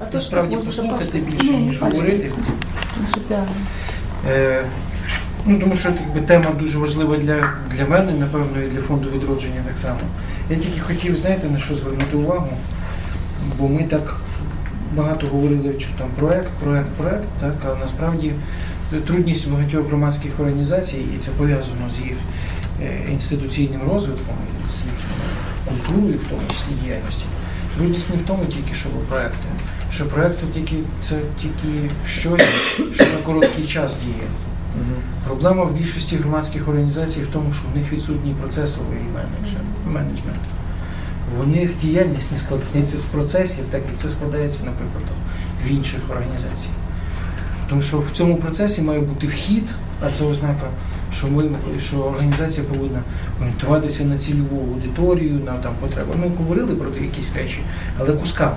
А то насправді послухати більше, ніж говорити. Е, ну, тому що якби, тема дуже важлива для, для мене, напевно, і для фонду відродження так само. Я тільки хотів, знаєте, на що звернути увагу, бо ми так багато говорили, що там проект, проект, проект, так, а насправді трудність багатьох громадських організацій, і це пов'язано з їх е, інституційним розвитком, з їхньою культурою, в тому числі діяльності. Трудність не в тому тільки, що ви проекти, що проекти тільки це тільки щось, що на короткий час діє. Проблема в більшості громадських організацій в тому, що в них відсутній процесовий менеджмент. В них діяльність не складається з процесів, так як це складається, наприклад, в інших організаціях. Тому що в цьому процесі має бути вхід, а це ознака, що ми що організація повинна орієнтуватися на цільову аудиторію, на там потреби. Ми говорили про якісь речі, але кусками.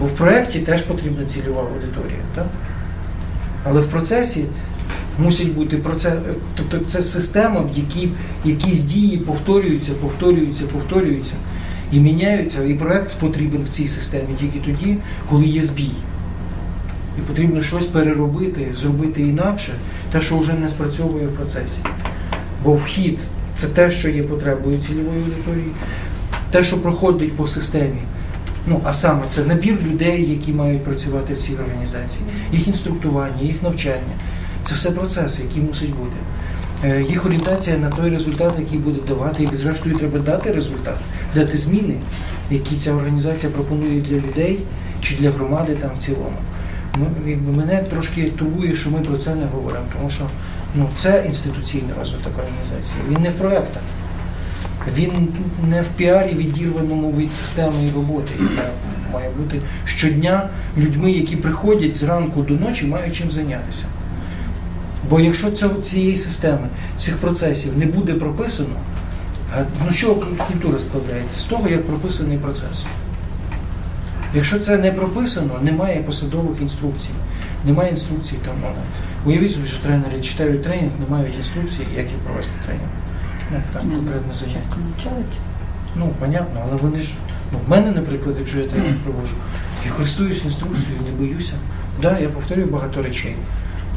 Бо в проєкті теж потрібна цільова аудиторія. Так? Але в процесі мусить бути процес, тобто це система, в якій якісь дії повторюються, повторюються, повторюються і міняються. І проект потрібен в цій системі тільки тоді, коли є збій. І потрібно щось переробити, зробити інакше, те, що вже не спрацьовує в процесі. Бо вхід це те, що є потребою цільової аудиторії, те, що проходить по системі. Ну, а саме це набір людей, які мають працювати в цій організації, їх інструктування, їх навчання. Це все процеси, які мусять бути. Е, Їх орієнтація на той результат, який буде давати, і зрештою треба дати результат, дати зміни, які ця організація пропонує для людей чи для громади там в цілому. Ну, якби мене трошки турбує, що ми про це не говоримо, тому що ну, це інституційний розвиток організації. Він не в проектах. Він не в піарі відірваному від системи роботи, яка має бути щодня людьми, які приходять зранку до ночі, мають чим зайнятися. Бо якщо цього, цієї системи, цих процесів не буде прописано, ну що культура складається? З того, як прописаний процес. Якщо це не прописано, немає посадових інструкцій, немає інструкцій там. Ну, уявіть собі, що тренери читають тренінг, не мають інструкцій, як їм провести тренінг. Ну, там Ні, конкретне заняття. Ну, понятно, але вони ж. Ну, в мене, наприклад, якщо я тренінг проводжу, я користуюсь інструкцією, не боюся. Так, да, я повторюю багато речей.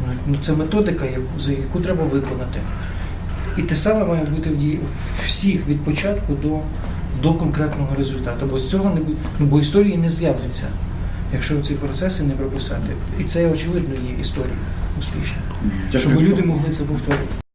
Ну, ну, це методика, яку, за яку треба виконати. І те саме має бути в дії- всіх від початку до, до конкретного результату. Бо з цього не ну, бо історії не з'являться, якщо ці процеси не прописати. І це, очевидно, є історія успішна. Щоб люди могли це повторити.